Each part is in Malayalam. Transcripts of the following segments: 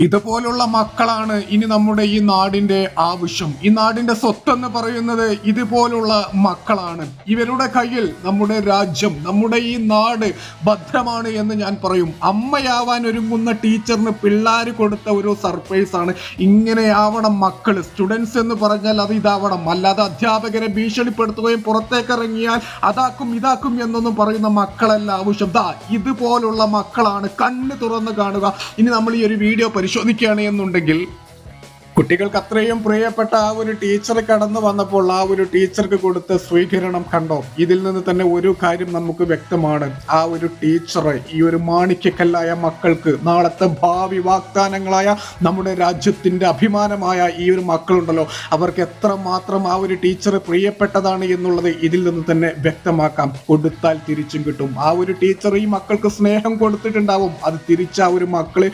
ഇതുപോലുള്ള മക്കളാണ് ഇനി നമ്മുടെ ഈ നാടിന്റെ ആവശ്യം. ഈ നാടിന്റെ സ്വത്തെന്ന് പറയുന്നത് ഇതുപോലുള്ള മക്കളാണ്. ഇവരുടെ കയ്യിൽ നമ്മുടെ രാജ്യം നമ്മുടെ ഈ നാട് ഭദ്രമാണ് എന്ന് ഞാൻ പറയും. അമ്മയാവാൻ ഒരുങ്ങുന്ന ടീച്ചറിന് പിള്ളേർ കൊടുത്ത ഒരു സർപ്രൈസ് ആണ്. ഇങ്ങനെ ഇങ്ങനെയാവണം മക്കൾ സ്റ്റുഡൻസ് എന്ന് പറഞ്ഞാൽ അത് ഇതാവണം. അല്ലാതെ അധ്യാപകരെ ഭീഷണിപ്പെടുത്തുകയും പുറത്തേക്ക് ഇറങ്ങിയാൽ അതാക്കും ഇതാക്കും എന്നൊന്നും പറയുന്ന മക്കളല്ല ആവശ്യം. ദാ ഇതുപോലുള്ള മക്കളാണ് കണ്ണ് തുറന്ന് കാണുക. ഇനി നമ്മൾ ഈ ഒരു വീഡിയോ പരിശോധിക്കുകയാണ് എന്നുണ്ടെങ്കിൽ കുട്ടികൾക്ക് അത്രയും പ്രിയപ്പെട്ട ആ ഒരു ടീച്ചർ കടന്നു വന്നപ്പോൾ ആ ഒരു ടീച്ചർക്ക് കൊടുത്ത സ്വീകരണം കണ്ടോ? ഇതിൽ നിന്ന് തന്നെ ഒരു കാര്യം നമുക്ക് വ്യക്തമാണ്. ആ ഒരു ടീച്ചർ ഈ ഒരു മാണിക്യക്കല്ലായ മക്കൾക്ക് നാളത്തെ ഭാവി വാഗ്ദാനങ്ങളായ നമ്മുടെ രാജ്യത്തിന്റെ അഭിമാനമായ ഈ ഒരു മക്കളുണ്ടല്ലോ അവർക്ക് എത്രമാത്രം ആ ഒരു ടീച്ചർ പ്രിയപ്പെട്ടതാണ് എന്നുള്ളത് ഇതിൽ നിന്ന് തന്നെ വ്യക്തമാക്കാം. കൊടുത്താൽ തിരിച്ചും കിട്ടും. ആ ഒരു ടീച്ചർ ഈ മക്കൾക്ക് സ്നേഹം കൊടുത്തിട്ടുണ്ടാവും. അത് തിരിച്ച് ആ ഒരു മക്കൾ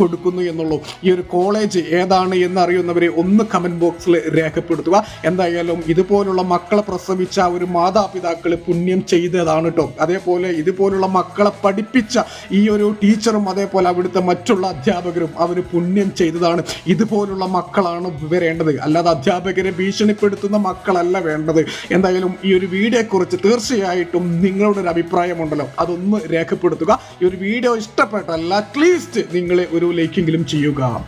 കൊടുക്കുന്നു എന്നുള്ളൂ. ഈ ഒരു കോളേജ് ഏതാണ് എന്ന് അറിയുന്നവരെ ഒന്ന് കമന്റ് ബോക്സിൽ രേഖപ്പെടുത്തുക. എന്തായാലും ഇതുപോലുള്ള മക്കളെ പ്രസവിച്ച ഒരു മാതാപിതാക്കൾ പുണ്യം ചെയ്തതാണ് കേട്ടോ അതേപോലെ ഇതുപോലുള്ള മക്കളെ പഠിപ്പിച്ച ഈ ഒരു ടീച്ചറും അതേപോലെ അവിടുത്തെ മറ്റുള്ള അധ്യാപകരും അവർ പുണ്യം ചെയ്തതാണ്. ഇതുപോലുള്ള മക്കളാണ് വരേണ്ടത്. അല്ലാതെ അധ്യാപകരെ ഭീഷണിപ്പെടുത്തുന്ന മക്കളല്ല വേണ്ടത്. എന്തായാലും ഈ ഒരു വീഡിയോയെക്കുറിച്ച് തീർച്ചയായിട്ടും നിങ്ങളുടെ ഒരു അഭിപ്രായമുണ്ടല്ലോ. അതൊന്ന് രേഖപ്പെടുത്തുക. ഈ ഒരു വീഡിയോ ഇഷ്ടപ്പെട്ടാൽ അറ്റ്ലീസ്റ്റ് നിങ്ങളെ ഒരു ലൈക്കെങ്കിലും ചെയ്യുക.